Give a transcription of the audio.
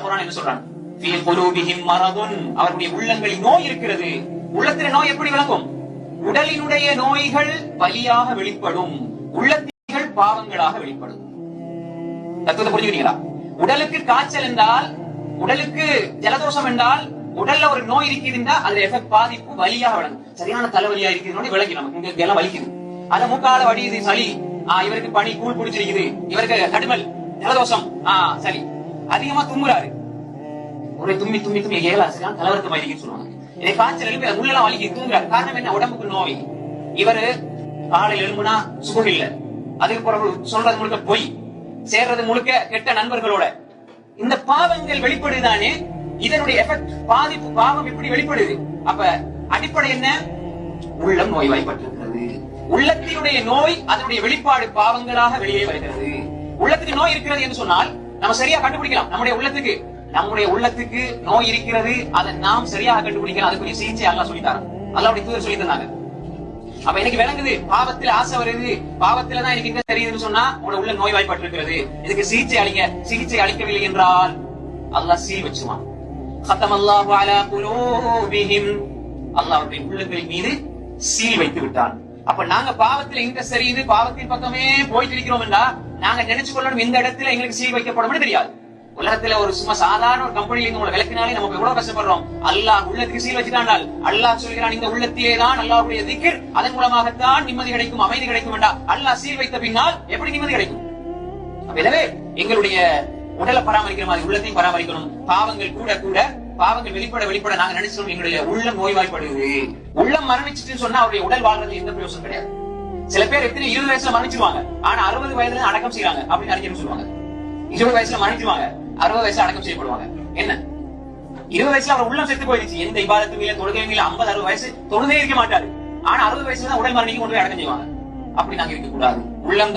குர்ஆன் என்ன சொல்றான்? அவருடைய உள்ளங்களில் நோய் இருக்கிறது. உள்ளத்தில நோய் எப்படி விளங்கும்? உடலினுடைய நோய்கள் பலியாக வெளிப்படும். உள்ளத்திகள் பாவங்களாக வெளிப்படும். தத்துவத்தை புரிஞ்சுக்கிறீங்களா உடலுக்கு காய்ச்சல் என்றால் உடலுக்கு ஜலதோஷம் என்றால் உடல்ல ஒரு நோய் இருக்குதுன்னா அதுல எஃபெக்ட் பாதிப்பு வலியாக விளங்கும். சரியான தலைவலியா இருக்குது விளங்கி நமக்கு இங்க எல்லாம் வலிக்குது. அத மூக்கால வடியுது சளி. இவருக்கு பனி கூழ் பிடிச்சிருக்குது இவருக்கு கடுமல் ஜலதோஷம். ஆஹ் சரி அதிகமா தும்முறாரு. ஒரு தும்மி தும்மி தும்மி ஏலாசுலாம் கலவரத்து வலிக்குன்னு சொல்லுவாங்க. இதை காய்ச்சல் எழுப்பி அது உள்ளெல்லாம் வலிக்கு தூங்குறாரு. காரணம் என்ன? உடம்புக்கு நோய். இவரு காலையில் எழும்புனா சுகம் இல்ல. அதுக்கு பிறகு சொல்றது முழுக்க பொய். சேர்றது முழுக்க கெட்ட நண்பர்களோட. இந்த பாவங்கள் வெளிப்படுதானே? இதனுடைய எஃபெக்ட் பாதிப்பு பாவம் எப்படி வெளிப்படுது? அப்ப அடிப்படை என்ன? உள்ளம் நோய்வாய்ப்பட்டிருக்கிறது. உள்ளத்தினுடைய நோய் அதனுடைய வெளிப்பாடு பாவங்களாக வெளியே வருகிறது. உள்ளத்துக்கு நோய் இருக்கிறது என்று சொன்னால் நம்ம சரியா கண்டுபிடிக்கலாம். நம்முடைய உள்ளத்துக்கு. நம்முடைய உள்ளத்துக்கு நோய் இருக்கிறது. அதை நாம் சரியாக கண்டுபிடிக்கலாம். அதுக்குரிய சிகிச்சை அல்லா சொல்லித்தாரன் அல்லாவுடைய தூதர் சொல்லி தந்தாங்க அப்ப எனக்கு விளங்குது. பாவத்தில் ஆசை வருது. பாவத்துல தான் எனக்கு என்ன தெரியுதுன்னு சொன்னா உங்களோட உள்ள நோய் வாய்ப்பட்டிருக்கிறது இதுக்கு சிகிச்சை அளிங்க. சிகிச்சை அளிக்கவில்லை என்றால் அல்லா சீல் வச்சுவான். சத்தம் அல்லாஹ் அல்லாவுடைய உள்ளங்கள் மீது சீல் வைத்து விட்டான். அப்ப நாங்க பாவத்தில் இன்ட்ரெஸ்ட் தெரியுது பாவத்தின் பக்கமே போயிட்டு இருக்கிறோம் என்றா நாங்க நினைச்சு கொள்ளணும் இந்த இடத்துல எங்களுக்கு சீல் வைக்கப்படும் தெரியாது. உலகத்துல ஒரு சும்மா சாதாரண ஒரு கம்பெனில இருந்து உங்களை விளக்கினாலே நமக்கு எவ்வளவு கஷ்டப்படுறோம்? அல்லாஹ் உள்ளத்துக்கு சீல் வச்சுட்டாண்டால் அல்லாஹ் சொல்கிறான் இந்த உள்ளத்திலே தான் அல்லாவுடைய திக்கர். அதன் மூலமாகத்தான் நிம்மதி கிடைக்கும் அமைதி கிடைக்கும் அல்லாஹ் சீல் வைத்த பின்னால் எப்படி நிம்மதி கிடைக்கும்? எனவே எங்களுடைய உடலை பராமரிக்கிற மாதிரி உள்ளத்தையும் பராமரிக்கணும். பாவங்கள் கூட கூட பாவங்கள் வெளிப்பட வெளிப்பட நாங்க நினைச்சோம் எங்களுடைய உள்ளம் நோய்வாய்ப்படுது உள்ளம் மரணிச்சுட்டு சொன்னா அவருடைய உடல் வாழ்றது எந்த பிரயோசனம் கிடையாது. சில பேர் எத்தனை இருபது வயசுல மன்னிச்சிருவாங்க? ஆனா அறுபது வயதுல அடக்கம் செய்யறாங்க அப்படின்னு நிறைய சொல்லுவாங்க. இருபது வயசுல மன்னிச்சிருவாங்க. அறுபது வயசுல அடக்கம் செய்யப்படுவாங்க. என்ன? இருபது வயசுல அவர் உள்ளம் செத்து போயிருச்சு எந்த இபாதத்தும் இல்ல தொழுகையும் இல்ல ஐம்பது அறுபது வயசு தொழுதே இருக்க மாட்டாரு. ஆனா அறுபது வயசுல தான் உடல் மரணிக்கு கொண்டு போய் அடக்கம் செய்வாங்க. அப்படி நாங்க இருக்கக்கூடாது. உள்ளம்